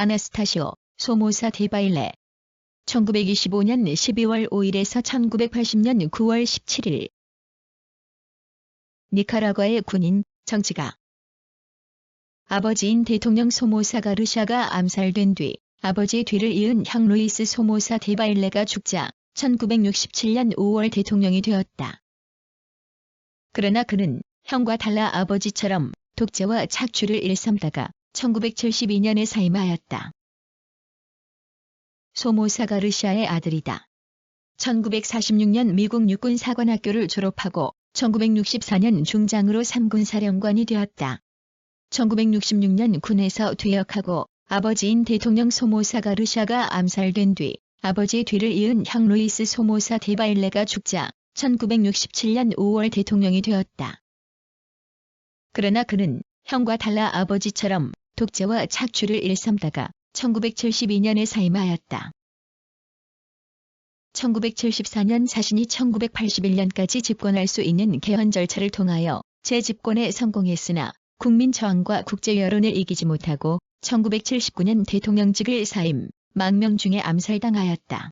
아나스타시오 소모사 데바일레. 1925년 12월 5일에서 1980년 9월 17일. 니카라과의 군인 정치가. 아버지인 대통령 소모사 가 르샤가 암살된 뒤 아버지 뒤를 이은 형 루이스 소모사 데바일레가 죽자 1967년 5월 대통령이 되었다. 그러나 그는 형과 달라 아버지처럼 독재와 착취를 일삼다가 1972년에 사임하였다. 소모사 가르샤의 아들이다. 1946년 미국 육군 사관학교를 졸업하고 1964년 중장으로 3군 사령관이 되었다. 1966년 군에서 퇴역하고 아버지인 대통령 소모사 가르샤가 암살된 뒤 아버지 뒤를 이은 형 루이스 소모사 데바일레가 죽자 1967년 5월 대통령이 되었다. 그러나 그는 형과 달라 아버지처럼 독재와 착취를 일삼다가 1972년에 사임하였다. 1974년 자신이 1981년까지 집권할 수 있는 개헌 절차를 통하여 재집권에 성공했으나 국민 저항과 국제 여론을 이기지 못하고 1979년 대통령직을 사임, 망명 중에 암살당하였다.